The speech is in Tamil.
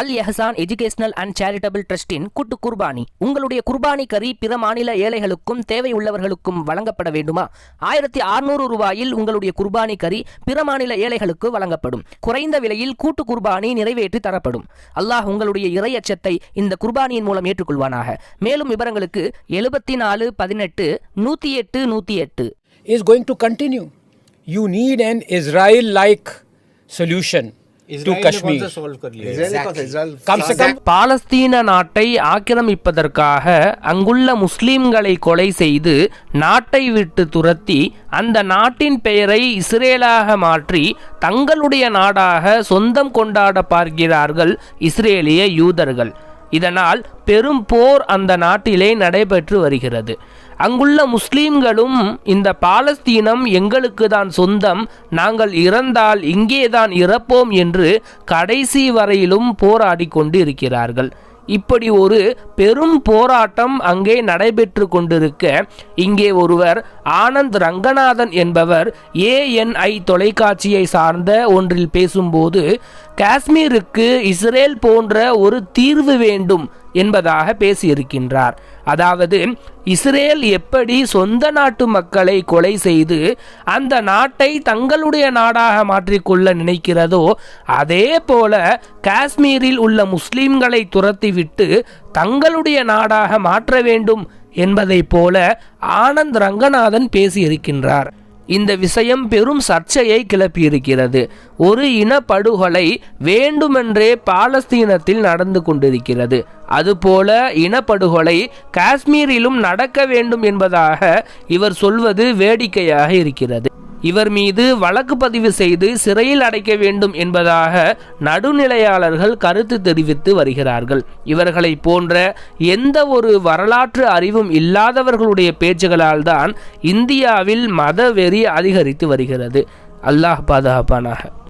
Al Ehsan educational and charitable ட்ரஸ்டின் கூட்டு குர்பானி. உங்களுடைய குர்பானி கறி பிற மாநில ஏழைகளுக்கும் தேவை உள்ளவர்களுக்கும் வழங்கப்பட வேண்டுமா? ஆயிரத்தி அறுநூறு ரூபாயில் உங்களுடைய குர்பானி கறி பிற மாநில ஏழைகளுக்கு வழங்கப்படும். குறைந்த விலையில் கூட்டு குர்பானி நிறைவேற்றி தரப்படும். அல்லாஹ் உங்களுடைய இறையச்சத்தை இந்த குர்பானியின் மூலம் ஏற்றுக்கொள்வானாக. மேலும் விவரங்களுக்கு எழுபத்தி நாலு பதினெட்டு நூற்றி எட்டு நூற்றி எட்டு is going to continue you need an Israel like solution to Israel ने कौन Kashmir. सा सॉल्व कर लिया इजराइल कौन सा इजराइल कम से कम பாலஸ்தீன நாட்டை ஆக்கிரமிப்பதற்காக அங்குள்ள முஸ்லிம்களை கொலை செய்து நாட்டை விட்டு துரத்தி அந்த நாட்டின் பெயரை இஸ்ரேலாக மாற்றி தங்களுடைய நாடாக சொந்தம் கொண்டாட பார்க்கிறார்கள் இஸ்ரேலிய யூதர்கள் இதனால் பெரும் போர் அந்த நாட்டிலே நடைபெற்று வருகிறது. அங்குள்ள முஸ்லீம்களும் இந்த பாலஸ்தீனம் எங்களுக்கு தான் சொந்தம் நாங்கள் இறந்தால் இங்கேதான் இறப்போம் என்று கடைசி வரையிலும் போராடி கொண்டு இருக்கிறார்கள் இப்படி ஒரு பெரும் போராட்டம் அங்கே நடைபெற்று கொண்டிருக்க இங்கே ஒருவர் ஆனந்த் ரங்கநாதன் என்பவர் ஏஎன்ஐ தொலைக்காட்சியை சார்ந்த ஒன்றில் பேசும்போது காஷ்மீருக்கு இஸ்ரேல் போன்ற ஒரு தீர்வு வேண்டும் என்பதாக பேசியிருக்கின்றார். அதாவது இஸ்ரேல் எப்படி சொந்த நாட்டு மக்களை கொலை செய்து அந்த நாட்டை தங்களுடைய நாடாக மாற்றிக்கொள்ள நினைக்கிறதோ அதே போல காஷ்மீரில் உள்ள முஸ்லிம்களை துரத்திவிட்டு தங்களுடைய நாடாக மாற்ற வேண்டும் என்பதைப் போல ஆனந்த் ரங்கநாதன் பேசியிருக்கின்றார். இந்த விஷயம் பெரும் சர்ச்சையை கிளப்பியிருக்கிறது. ஒரு இனப்படுகொலை வேண்டுமென்றே பாலஸ்தீனத்தில் நடந்து கொண்டிருக்கிறது. அதுபோல இனப்படுகொலை காஷ்மீரிலும் நடக்க வேண்டும் என்பதாக இவர் சொல்வது வேடிக்கையாக இருக்கிறது. இவர் மீது வழக்கு பதிவு செய்து சிறையில் அடைக்க வேண்டும் என்பதாக நடுநிலையாளர்கள் கருத்து தெரிவித்து வருகிறார்கள். இவர்களை போன்ற எந்த ஒரு வரலாற்று அறிவும் இல்லாதவர்களுடைய பேச்சுகளால் தான் இந்தியாவில் மதவெறி அதிகரித்து வருகிறது. அல்லாஹ் பாதுகாப்பானாக.